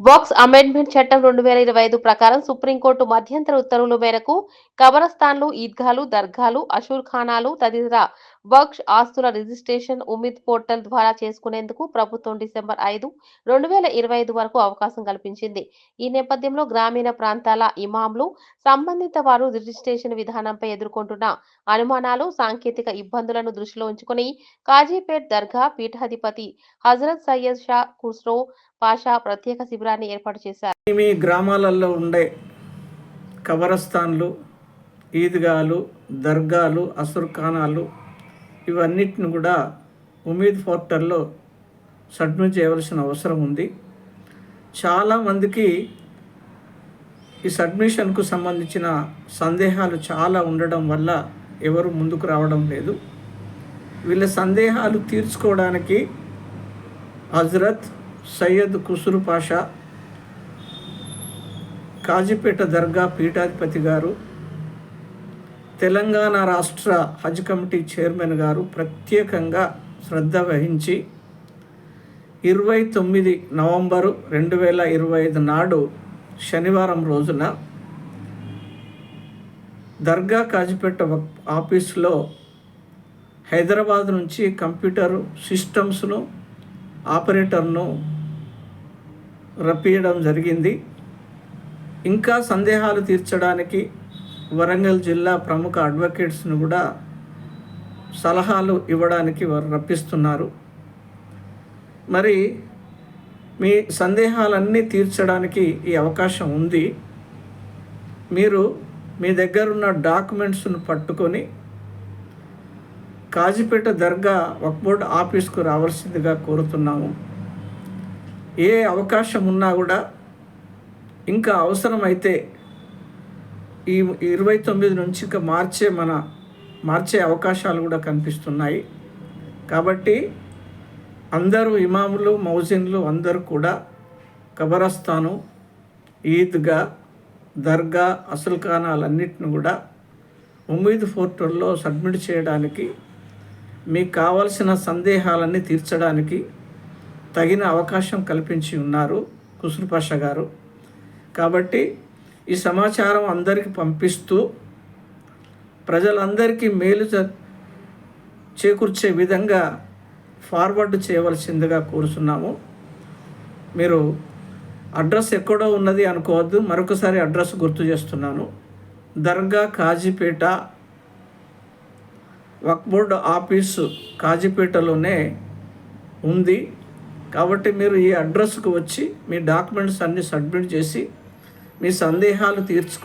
Box amendment చట్టం రెండు వేల ఇరవై ఐదు ప్రకారం సుప్రీంకోర్టు మధ్యంతర ఉత్తర్వుల మేరకు కబరస్థాన్లు ఈద్గాలు దర్గాలు అషూర్ఖానాలు తదితర వక్ష్ ఆస్తుల రిజిస్ట్రేషన్ ఉమిద్ పోర్టల్ ద్వారా చేసుకునేందుకు ప్రభుత్వం డిసెంబర్ ఐదు రెండు వేల ఇరవై ఐదు వరకు అవకాశం కల్పించింది. ఈ నేపథ్యంలో గ్రామీణ ప్రాంతాల ఇమాంలు సంబంధిత వారు రిజిస్ట్రేషన్ విధానంపై ఎదుర్కొంటున్న అనుమానాలు సాంకేతిక ఇబ్బందులను దృష్టిలో ఉంచుకుని కాజీపేట్ దర్గా పీఠాధిపతి హజరత్ సయ్యద్ షా ఖుస్రో పాషా ప్రత్యేక శిబిరాన్ని ఏర్పాటు చేశారు. మీ గ్రామాలలో ఉండే కబరస్థాన్లు ఈద్గాలు దర్గాలు అసుర్ఖానాలు ఇవన్నిటిని కూడా ఉమీద్ పోర్టల్లో సబ్మిట్ చేయవలసిన అవసరం ఉంది. చాలామందికి ఈ సబ్మిషన్కు సంబంధించిన సందేహాలు చాలా ఉండడం వల్ల ఎవరు ముందుకు రావడం లేదు. వీళ్ళ సందేహాలు తీర్చుకోవడానికి హజరత్ సయ్యద్ కుసురు పాషా కాజీపేట దర్గా పీఠాధిపతి గారు తెలంగాణ రాష్ట్ర హజ్ కమిటీ చైర్మన్ గారు ప్రత్యేకంగా శ్రద్ధ వహించి ఇరవై తొమ్మిది నవంబరు రెండు వేల ఇరవై ఐదు నాడు శనివారం రోజున దర్గా కాజిపేట ఆఫీసులో హైదరాబాద్ నుంచి కంప్యూటర్ సిస్టమ్స్ను ఆపరేటర్ను రప్పియడం జరిగింది. ఇంకా సందేహాలు తీర్చడానికి వరంగల్ జిల్లా ప్రముఖ అడ్వకేట్స్ను కూడా సలహాలు ఇవ్వడానికి వారు రప్పిస్తున్నారు. మరి మీ సందేహాలన్నీ తీర్చడానికి ఈ అవకాశం ఉంది. మీరు మీ దగ్గర ఉన్న డాక్యుమెంట్స్ను పట్టుకొని కాజీపేట దర్గా వక్బోర్డ్ ఆఫీస్కు రావాల్సిందిగా కోరుతున్నాము. ఏ అవకాశం ఉన్నా కూడా ఇంకా అవసరమైతే ఈ ఇరవై తొమ్మిది నుంచి ఇంకా మార్చే మన మార్చే అవకాశాలు కూడా కనిపిస్తున్నాయి. కాబట్టి అందరూ ఇమాములు మౌజిన్లు అందరూ కూడా కబరస్థాను ఈద్గా దర్గా అసలుఖానాలన్నింటిని కూడా ఉమ్మీద్ పోర్టల్లో సబ్మిట్ చేయడానికి మీకు కావలసిన సందేహాలన్నీ తీర్చడానికి తగిన అవకాశం కల్పించి ఉన్నారు కుసురు పాషా గారు. కాబట్టి ఈ సమాచారం అందరికీ పంపిస్తూ ప్రజలందరికీ మేలు చేకూర్చే విధంగా ఫార్వర్డ్ చేయవలసిందిగా కోరుతున్నాము మీరు అడ్రస్ ఎక్కడో ఉన్నది అనుకోవద్దు మరొకసారి అడ్రస్ గుర్తు చేస్తున్నాను. దర్గా కాజీపేట వక్బోర్డ్ ఆఫీసు కాజీపేటలోనే ఉంది. కాబట్టి మీరు ఈ అడ్రస్కు వచ్చి మీ డాక్యుమెంట్స్ అన్నీ సబ్మిట్ చేసి మీ సందేహాలు తీర్చుకో